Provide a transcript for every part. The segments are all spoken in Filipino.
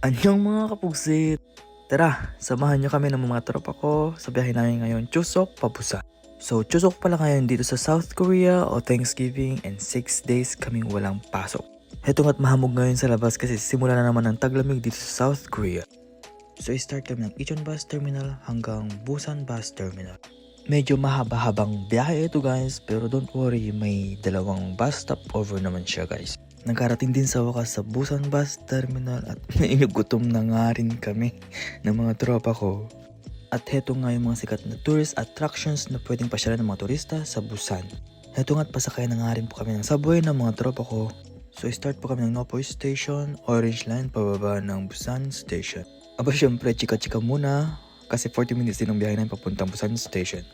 Anyong mga kapugsit! Tara, samahan niyo kami ng mga tropa ko sa biyahe namin ngayon, Chusok, Pabusan. So, Chusok pala ngayon dito sa South Korea o Thanksgiving and 6 days kaming walang pasok. Heto nga't mahamog ngayon sa labas kasi simula na naman ang taglamig dito sa South Korea. So, start kami ng Ichon Bus Terminal hanggang Busan Bus Terminal. Medyo mahaba-habang biyahe ito guys, pero don't worry, may dalawang bus stop over naman siya guys. Nagkarating din sa wakas sa Busan Bus Terminal at naigutom na nga rin kami ng mga tropa ko. At heto nga yung mga sikat na tourist attractions na pwedeng pasyalan ng mga turista sa Busan. Heto nga't pasakay na nga rin po kami ng subway ng mga tropa ko. So start po kami ng Nopoy Station, Orange Line, pababa ng Busan Station. Aba syempre, chika-chika muna kasi 40 minutes din ang biyahe namin papuntang Busan Station.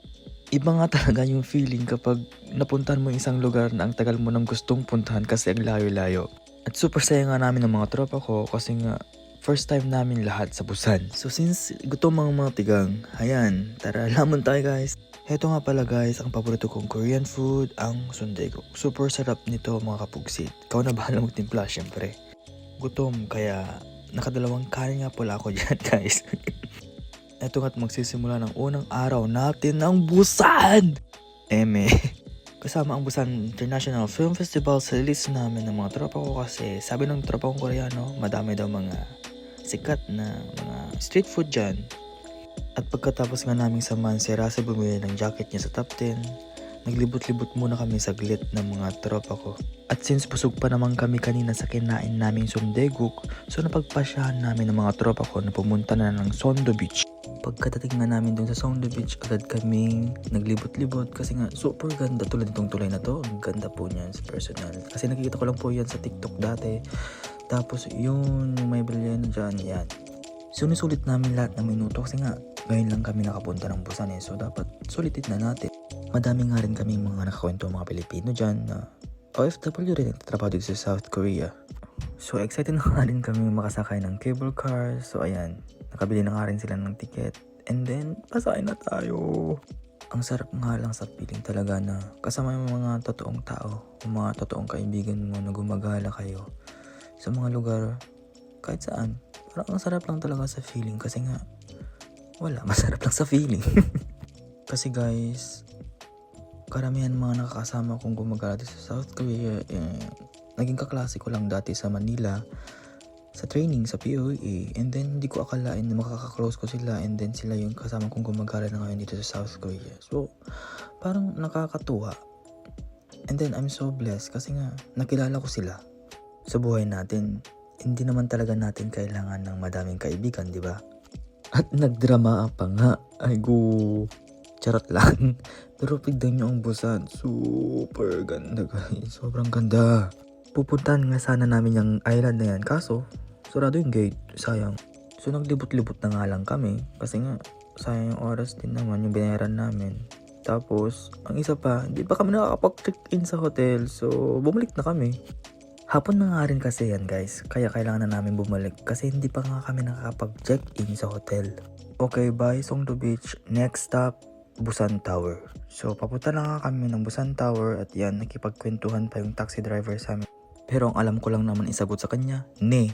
Iba nga talaga yung feeling kapag napuntahan mo isang lugar na ang tagal mo nang gustong puntahan kasi ang layo-layo. At super saya nga namin ng mga tropa ko kasi nga first time namin lahat sa Busan. So since gutom mga mga tigang, ayan, tara lamon tayo guys. Heto nga pala guys, ang paborito kong Korean food, ang sundego. Super sarap nito mga kapugsit. Ikaw na bahala magtimpla syempre. Gutom kaya nakadalawang kanin nga pala ako dyan guys. Ito nga't magsisimula ng unang araw natin ng Busan! Eme. Kasama ang Busan International Film Festival sa list namin ng mga tropa ko kasi sabi ng tropa kong Koreano, madami daw mga sikat na mga street food dyan. At pagkatapos nga namin samahan si Russell bumili ng jacket niya sa top 10, naglibot-libot muna kami saglit ng mga tropa ko. At since busog pa naman kami kanina sa kinain naming sundeguk, so napagpasyahan namin ng mga tropa ko na pumunta na ng Sondo Beach. Pagkadating nga namin dun sa Sondo Beach, agad kaming naglibot-libot kasi nga super ganda tulad nitong tulay na to. Ang ganda po niyan sa personal. Kasi nakikita ko lang po yan sa TikTok dati. Tapos yun, yung may brilyan dyan, yan. Sinusulit namin lahat ng minuto kasi nga ngayon lang kami nakapunta ng Busan eh. So dapat sulitin na natin. Madami nga rin kami mga nakakwento mga Pilipino dyan na OFW rin nagtatrabaho dito sa South Korea. So excited na nga rin kami makasakay ng cable car. So ayan, nakabili na nga rin sila ng ticket. And then, pasakay na tayo. Ang sarap nga lang sa feeling talaga na kasama yung mga totoong tao, yung mga totoong kaibigan mo na gumagala kayo sa mga lugar kahit saan. Parang ang sarap lang talaga sa feeling kasi nga wala, masarap lang sa feeling. kasi guys, karamihan mga nakakasama kong gumagala sa South Korea, eh, naging kaklase ko lang dati sa Manila sa training sa POE and then hindi ko akalain na makaka-close ko sila and then sila yung kasama kong gumagala na ngayon dito sa South Korea. So, parang nakakatuwa. And then I'm so blessed kasi nga nakilala ko sila. Sa buhay natin, hindi naman talaga natin kailangan ng madaming kaibigan, di ba? At nagdrama pa nga. Ay go. Charot lang. Pero tignan nyo ang busan. Super ganda guys. Sobrang ganda. Pupuntahan nga sana namin yung island na yan. Kaso, sarado yung gate. Sayang. So naglibot-libot na nga lang kami. Kasi nga, sayang yung oras din naman yung binayaran namin. Tapos, ang isa pa, hindi pa kami nakakapag-check-in sa hotel. So, bumalik na kami. Hapon na nga rin kasi yan guys. Kaya kailangan na namin bumalik. Kasi hindi pa nga kami nakakapag-check-in sa hotel. Okay, bye Songdo Beach. Next stop, Busan Tower. So, papunta na nga kami ng Busan Tower at yan, nakipagkwentuhan pa yung taxi driver sa amin. Pero ang alam ko lang naman isagot sa kanya, ne.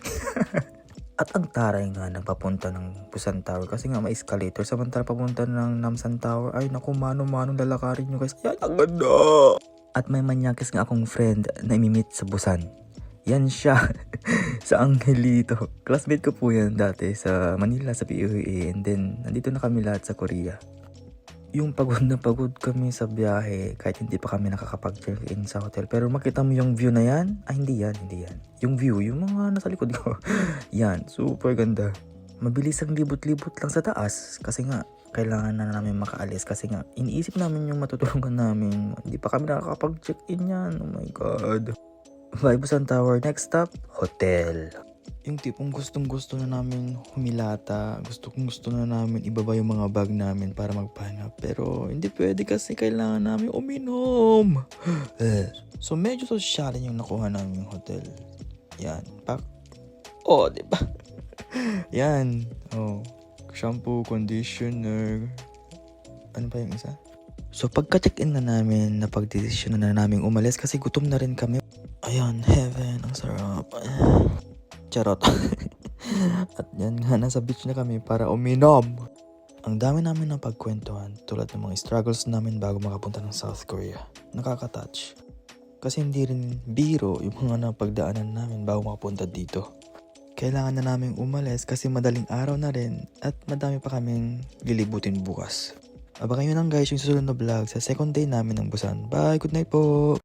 at ang taray nga ng papunta ng Busan Tower kasi nga may escalator. Samantala papunta ng Namsan Tower, ay naku, mano-mano lalakarin nyo guys. Yan, ang ganda! At may manyakis nga akong friend na imimit sa Busan. Yan siya sa Angelito. Classmate ko po yan dati sa Manila, sa PUA. And then, nandito na kami lahat sa Korea yung pagod na pagod kami sa biyahe kahit hindi pa kami nakakapag-check-in sa hotel. Pero makita mo yung view na yan? Ay, hindi yan, hindi yan. Yung view, yung mga nasa likod ko. yan, super ganda. Mabilis ang libot-libot lang sa taas kasi nga kailangan na namin makaalis kasi nga iniisip namin yung matutulungan namin. Hindi pa kami nakakapag-check-in yan. Oh my God. Vibusan Tower. Next stop, hotel yung tipong gustong gusto na namin humilata, gusto kong gusto na namin ibaba yung mga bag namin para magpahinga. Pero hindi pwede kasi kailangan namin uminom. so medyo social yung nakuha namin yung hotel. Yan. Pak. Oh, di ba? Yan. Oh. Shampoo, conditioner. Ano pa yung isa? So pagka-check-in na namin, napag-desisyon na, na namin umalis kasi gutom na rin kami. Ayan, heaven, ang sarap. Charot. At yan nga, nasa beach na kami para uminom. Ang dami namin ng pagkwentuhan tulad ng mga struggles namin bago makapunta ng South Korea. Nakaka-touch. Kasi hindi rin biro yung mga napagdaanan namin bago makapunta dito. Kailangan na namin umalis kasi madaling araw na rin at madami pa kaming lilibutin bukas. Abangan nyo lang guys yung susunod na vlog sa second day namin ng Busan. Bye! Good night po!